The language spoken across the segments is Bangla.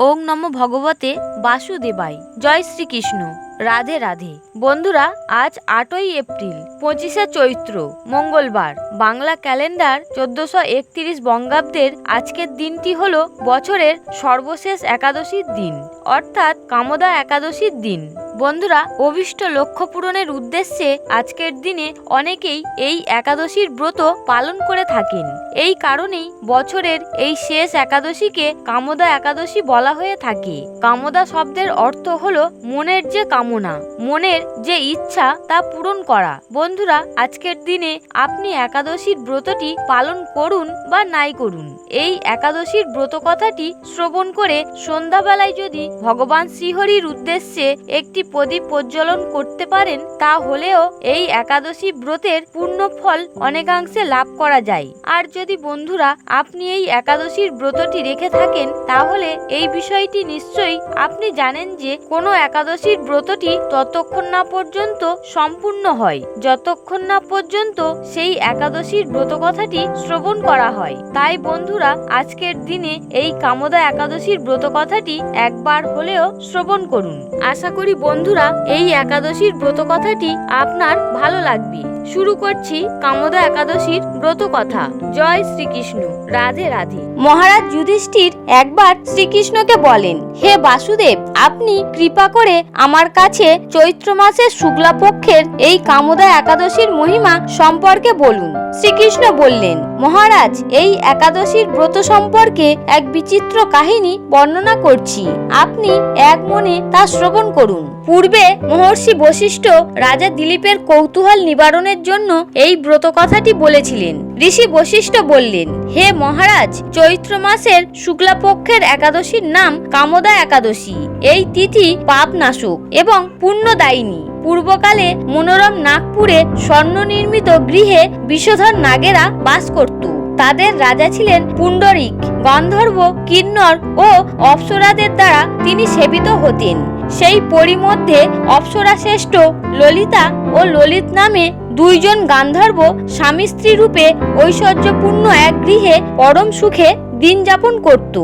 ওং নম ভগবতে বাসুদেবাই জয় শ্রীকৃষ্ণ। রাধে রাধে। বন্ধুরা, আজ আটই এপ্রিল, পঁচিশে চৈত্র, মঙ্গলবার। বাংলা ক্যালেন্ডার চোদ্দশো একত্রিশ বঙ্গাব্দের আজকের দিনটি হল বছরের সর্বশেষ একাদশীর দিন, অর্থাৎ কামদা একাদশীর দিন। বন্ধুরা, অভিষ্ট লক্ষ্য পূরণের উদ্দেশ্যে আজকের দিনে অনেকেই এই একাদশীর ব্রত পালন করে থাকেন। এই কারণেই বছরের এই শেষ একাদশীকে কামদা একাদশী বলা হয়ে থাকে। কামদা শব্দের অর্থ হলো মনের যে কামনা, মনের যে ইচ্ছা তা পূরণ করা। বন্ধুরা, আজকের দিনে আপনি একাদশীর ব্রতটি পালন করুন বা নাই করুন। এই একাদশীর ব্রত কথাটি শ্রবণ করে সন্ধ্যাবেলায় যদি ভগবান শ্রীহরির উদ্দেশ্যে একটি প্রদীপ প্রজ্বলন করতে পারেন তা হলেও এই একাদশী ব্রতের পূর্ণ ফল অনেকাংশে লাভ করা যায়। আর যদি বন্ধুরা আপনি এই একাদশীর ব্রতটি রেখে থাকেন, তাহলে এই বিষয়টি নিশ্চয়ই আপনি জানেন যে কোনো একাদশীর ব্রতটি ততক্ষণ না পর্যন্ত সম্পূর্ণ হয়। যতক্ষণ না পর্যন্ত সেই একাদশীর ব্রত কথাটি শ্রবণ করা হয়। তাই বন্ধুরা, আজকের দিনে এই কামদা একাদশীর ব্রত কথাটি একবার হলেও শ্রবণ করুন। আশা করি বন্ধুরা এই একাদশীর ব্রত কথাটি আপনার ভালো লাগবে। শুরু করছি কামদা একাদশীর ব্রত কথা। জয় শ্রীকৃষ্ণ। রাধে রাধে। মহারাজ যুধিষ্ঠির একবার শ্রীকৃষ্ণকে বলেন, হে বাসুদেব, আপনি কৃপা করে আমার কাছে চৈত্র মাসের শুক্লাপক্ষের এই কামদা একাদশীর মহিমা সম্পর্কে বলুন। শ্রীকৃষ্ণ বললেন, মহারাজ, এই একাদশীর ব্রত সম্পর্কে এক বিচিত্র কাহিনী বর্ণনা করছি। আপনি এক মনে তা শ্রবণ করুন। পূর্বে মহর্ষি বশিষ্ঠ রাজা দিলীপের কৌতূহল নিবারণের জন্য এই ব্রত কথাটি বলেছিলেন। ঋষি বশিষ্ঠ বললেন, হে মহারাজ, চৈত্র মাসের শুক্লাপক্ষের একাদশীর নাম কামদা একাদশী। এই তিথি পাপ নাশক এবং পুণ্যদায়িনী। পূর্বকালে মনোরম নাগপুরে স্বর্ণ নির্মিত গৃহে বিষধর নাগেরা বাস করত। তাদের রাজা ছিলেন পুণ্ডরিক। গন্ধর্ব কিন্নর ও অপ্সরাদের দ্বারা তিনি সেবিত হতেন। সেই পরিমধ্যে অপ্সরা শ্রেষ্ঠ ললিতা ও ললিত নামে দুইজন গান্ধর্ব স্বামী স্ত্রী রূপে ঐশ্বর্যপূর্ণ এক গৃহে পরম সুখে দিন যাপন করত।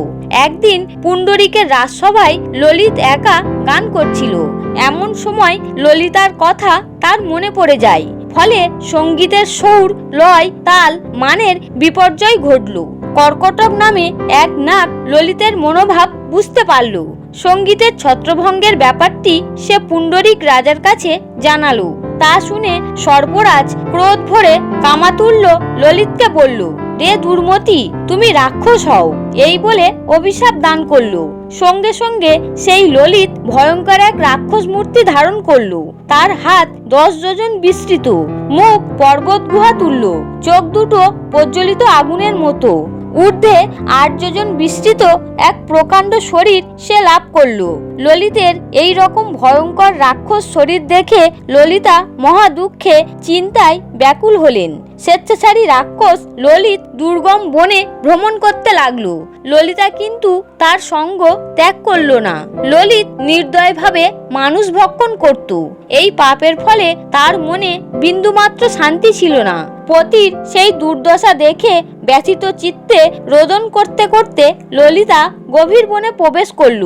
একদিন পুণ্ডরিকের রাজসভায় ললিত একা গান করছিল। এমন সময় ললিতার কথা তার মনে পড়ে যায়। ফলে সঙ্গীতের সৌর, লয়, তাল, মানের বিপর্যয় ঘটল। কর্কটক নামে এক নাক ললিতের মনোভাব বুঝতে পারল। সঙ্গীতের ছত্রভঙ্গের ব্যাপারটি সে পুণ্ডরিক রাজার কাছে জানালো। তা শুনে সর্পরাজ ক্রোধ ভরে কামাতুল্য ললিতকে বলল, রে দুর্মতি, তুমি রাক্ষস হও। এই বলে অভিশাপ দান করল। সঙ্গে সঙ্গে সেই ললিত ভয়ঙ্কর এক রাক্ষস মূর্তি ধারণ করল। তার হাত দশ যোজন বিস্তৃত। মুখ পর্বত গুহা তুলল। চোখ দুটো প্রজ্বলিত আগুনের মতো। ঊর্ধ্বে আট যোজন বিস্তৃত এক প্রকাণ্ড শরীর সে লাভ করল। ললিতের এই রকম ভয়ঙ্কর রাক্ষস শরীর দেখে ললিতা মহা দুঃখে, চিন্তায় ব্যাকুল হলেন। স্বেচ্ছাচারী রাক্ষস ললিত দুর্গম বনে ভ্রমণ করতে লাগল। ললিতা কিন্তু তার সঙ্গ ত্যাগ করল না। ললিত নির্দয়ভাবে মানুষ ভক্ষণ করত। এই পাপের ফলে তার মনে বিন্দুমাত্র শান্তি ছিল না। পতির সেই দুর্দশা দেখে ব্যথিত চিত্তে রোদন করতে করতে ললিতা গভীর বনে প্রবেশ করল।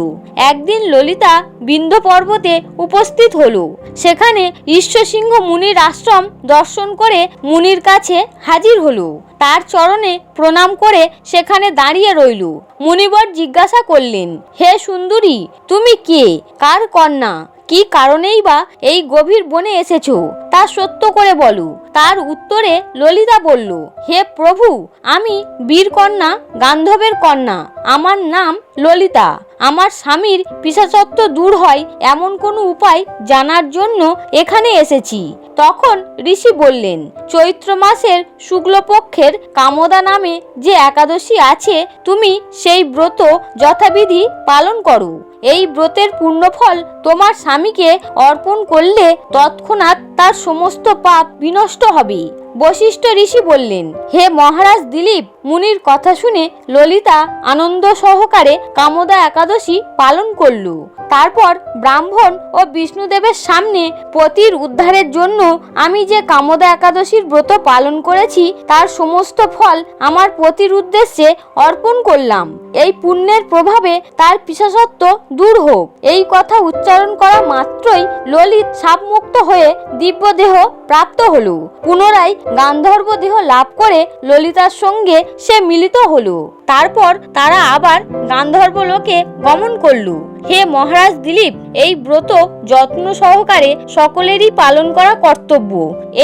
একদিন ললিতা বিন্ধ্য পর্বতে উপস্থিত হলো। সেখানে ঈশ্বরসিংহ মুনির আশ্রম দর্শন করে মুনির কাছে হাজির হলো। তার চরণে প্রণাম করে সেখানে দাঁড়িয়ে রইল। মুনিবর জিজ্ঞাসা করলেন, হে সুন্দরী, তুমি কে? কার কন্যা? কি কারণেই বা এই গভীর বনে এসেছ? তা সত্য করে বলো। তার উত্তরে ললিতা বলল, হে প্রভু, আমি বীর কন্যা গান্ধবের কন্যা। আমার নাম ললিতা। আমার স্বামীর পিসাচত্ব দূর হয় এমন কোনো উপায় জানার জন্য এখানে এসেছি। তখন ঋষি বললেন, চৈত্র মাসের শুক্লপক্ষের কামদা নামে যে একাদশী আছে, তুমি সেই ব্রত যথাবিধি পালন করো। এই ব্রতের পূর্ণফল তোমার স্বামীকে অর্পণ করলে তৎক্ষণাৎ তার সমস্ত পাপ বিনষ্ট হবে। বশিষ্ঠ ঋষি বললেন, হে মহারাজ দিলীপ, মুনির কথা শুনে ললিতা আনন্দ সহকারে কামদা একাদশী পালন করল। তারপর ব্রাহ্মণ ও বিষ্ণুদেবের সামনে পতির উদ্ধারের জন্য আমি যে কামদা একাদশীর ব্রত পালন করেছি, তার সমস্ত ফল আমার পতির উদ্দেশ্যে অর্পণ করলাম। এই পুণ্যের প্রভাবে তার পিসাসত্ব দূর হোক। এই কথা উচ্চারণ করা মাত্রই ললিত সাপমুক্ত হয়ে দিব্যদেহ প্রাপ্ত হল। পুনরায় গান্ধর্ব দেহ লাভ করে ললিতার সঙ্গে সে মিলিত হলো। তারপর তারা আবার গান্ধর্ব লোকে গমন করলু। হে মহারাজ দিলীপ, এই ব্রত যত্ন সহকারে সকলেরই পালন করা কর্তব্য।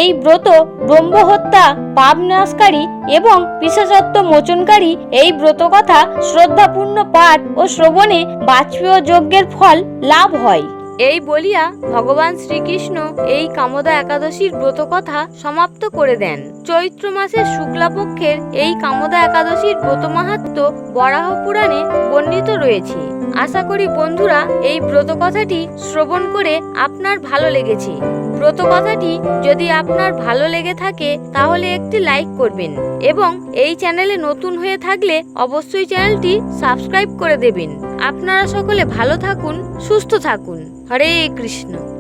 এই ব্রত ব্রহ্মহত্যা পাপ নাশকারী এবং পিশাচত্ব মোচনকারী এই ব্রত কথা শ্রদ্ধাপূর্ণ পাঠ ও শ্রবণে বাজপেয় যজ্ঞের ফল লাভ হয়। এই বলিয়া ভগবান শ্রীকৃষ্ণ এই কামদা একাদশীর ব্রত কথা সমাপ্ত করে দেন। চৈত্র মাসের শুক্লাপক্ষের এই কামদা একাদশীর ব্রত মাহাত্ম বরাহ পুরাণে বর্ণিত রয়েছে। আশা করি বন্ধুরা এই ব্রত কথাটি শ্রবণ করে আপনার ভালো লেগেছে। ব্রত কথাটি যদি আপনার ভালো লেগে থাকে তাহলে একটি লাইক করবেন এবং এই চ্যানেলে নতুন হয়ে থাকলে অবশ্যই চ্যানেলটি সাবস্ক্রাইব করে দেবেন। আপনারা সকলে ভালো থাকুন, সুস্থ থাকুন। হরে কৃষ্ণ।